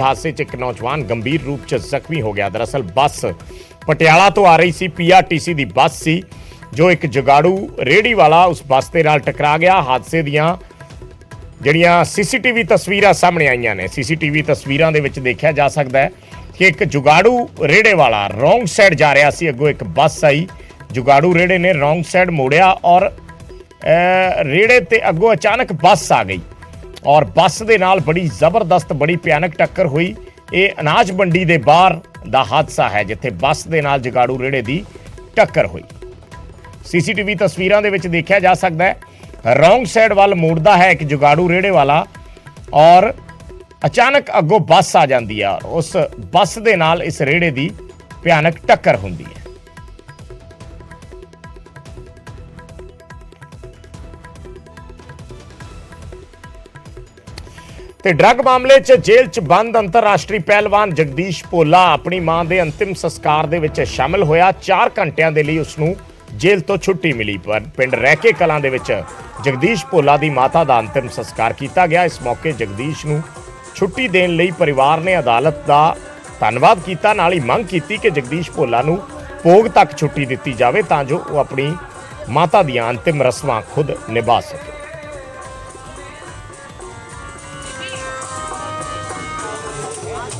ਹਾਦਸੇ 'ਚ ਇੱਕ ਨੌਜਵਾਨ ਗੰਭੀਰ ਰੂਪ 'ਚ ਜ਼ਖਮੀ ਹੋ ਗਿਆ। ਦਰਅਸਲ ਬੱਸ ਪਟਿਆਲਾ ਤੋਂ ਆ ਰਹੀ ਸੀ ਪੀਆਰਟੀਸੀ ਦੀ ਬੱਸ ਸੀ ਜੋ ਇੱਕ ਜਗਾੜੂ ਰੇੜੀ ਵਾਲਾ ਉਸ ਬੱਸ ਦੇ ਨਾਲ ਟਕਰਾ ਗਿਆ। ਹਾਦਸੇ ਦੀਆਂ ਜਿਹੜੀਆਂ ਸੀਸੀਟੀਵੀ ਤਸਵੀਰਾਂ ਸਾਹਮਣੇ ਆਈਆਂ ਨੇ ਸੀਸੀਟੀਵੀ ਤਸਵੀਰਾਂ ਦੇ ਵਿੱਚ ਦੇਖਿਆ ਜਾ ਸਕਦਾ ਹੈ ਕਿ ਇੱਕ ਜੁਗਾੜੂ ਰੇੜੇ ਵਾਲਾ ਰੋਂਗ ਸਾਈਡ ਜਾ ਰਿਹਾ ਸੀ। ਅੱਗੋਂ ਇੱਕ ਬੱਸ ਆਈ ਜੁਗਾੜੂ ਰੇੜੇ ਨੇ ਰੋਂਗ ਸਾਈਡ ਮੋੜਿਆ ਔਰ ਅਹ, ਰੇੜੇ ਤੇ ਅੱਗੋਂ ਅਚਾਨਕ ਬੱਸ ਆ ਗਈ। ਔਰ ਬੱਸ ਦੇ ਨਾਲ ਬੜੀ ਜ਼ਬਰਦਸਤ, ਬੜੀ ਭਿਆਨਕ ਟੱਕਰ ਹੋਈ। ਇਹ ਅਨਾਜ ਮੰਡੀ ਦੇ ਬਾਹਰ ਦਾ ਹਾਦਸਾ ਹੈ, ਜਿੱਥੇ ਬੱਸ ਦੇ ਨਾਲ ਜਗਾੜੂ ਰੇੜੇ ਦੀ ਟੱਕਰ ਹੋਈ। ਸੀਸੀਟੀਵੀ ਤਸਵੀਰਾਂ ਦੇ ਵਿੱਚ ਦੇਖਿਆ ਜਾ ਸਕਦਾ ਹੈ, ਰੋਂਗ ਸਾਈਡ ਵੱਲ ਮੋੜਦਾ ਹੈ ਇੱਕ ਜੁਗਾੜੂ ਰੇੜੇ ਵਾਲਾ ਔਰ ਅਚਾਨਕ ਅੱਗੋਂ ਬੱਸ ਆ ਜਾਂਦੀ ਹੈ ਔਰ ਉਸ ਬੱਸ ਦੇ ਨਾਲ ਇਸ ਰੇੜੇ ਦੀ ਭਿਆਨਕ ਟੱਕਰ ਹੁੰਦੀ ਹੈ। ਤੇ ਡਰੱਗ ਮਾਮਲੇ 'ਚ ਜੇਲ੍ਹ 'ਚ ਬੰਦ ਅੰਤਰਰਾਸ਼ਟਰੀ ਪਹਿਲਵਾਨ ਜਗਦੀਸ਼ ਭੋਲਾ ਆਪਣੀ ਮਾਂ ਦੇ ਅੰਤਿਮ ਸੰਸਕਾਰ ਦੇ ਵਿੱਚ ਸ਼ਾਮਲ ਹੋਇਆ। 4 ਘੰਟਿਆਂ ਦੇ ਲਈ ਉਸ ਨੂੰ ਜੇਲ੍ਹ ਤੋਂ ਛੁੱਟੀ ਮਿਲੀ। ਪਰ ਪਿੰਡ ਰਹਿ ਕੇ ਕਲਾਂ ਦੇ ਵਿੱਚ ਜਗਦੀਸ਼ ਭੋਲਾ ਦੀ ਮਾਤਾ ਦਾ ਅੰਤਿਮ ਸੰਸਕਾਰ ਕੀਤਾ ਗਿਆ। ਇਸ ਮੌਕੇ ਜਗਦੀਸ਼ ਨੂੰ ਛੁੱਟੀ ਦੇਣ ਲਈ ਪਰਿਵਾਰ ਨੇ ਅਦਾਲਤ ਦਾ ਧੰਨਵਾਦ ਕੀਤਾ। ਨਾਲ ਹੀ ਮੰਗ ਕੀਤੀ ਕਿ ਜਗਦੀਸ਼ ਭੋਲਾ ਨੂੰ ਭੋਗ ਤੱਕ ਛੁੱਟੀ ਦਿੱਤੀ ਜਾਵੇ ਤਾਂ ਜੋ ਉਹ ਆਪਣੀ ਮਾਤਾ ਦੀਆਂ ਅੰਤਿਮ ਰਸਮਾਂ ਖੁਦ ਨਿਭਾ ਸਕੇ।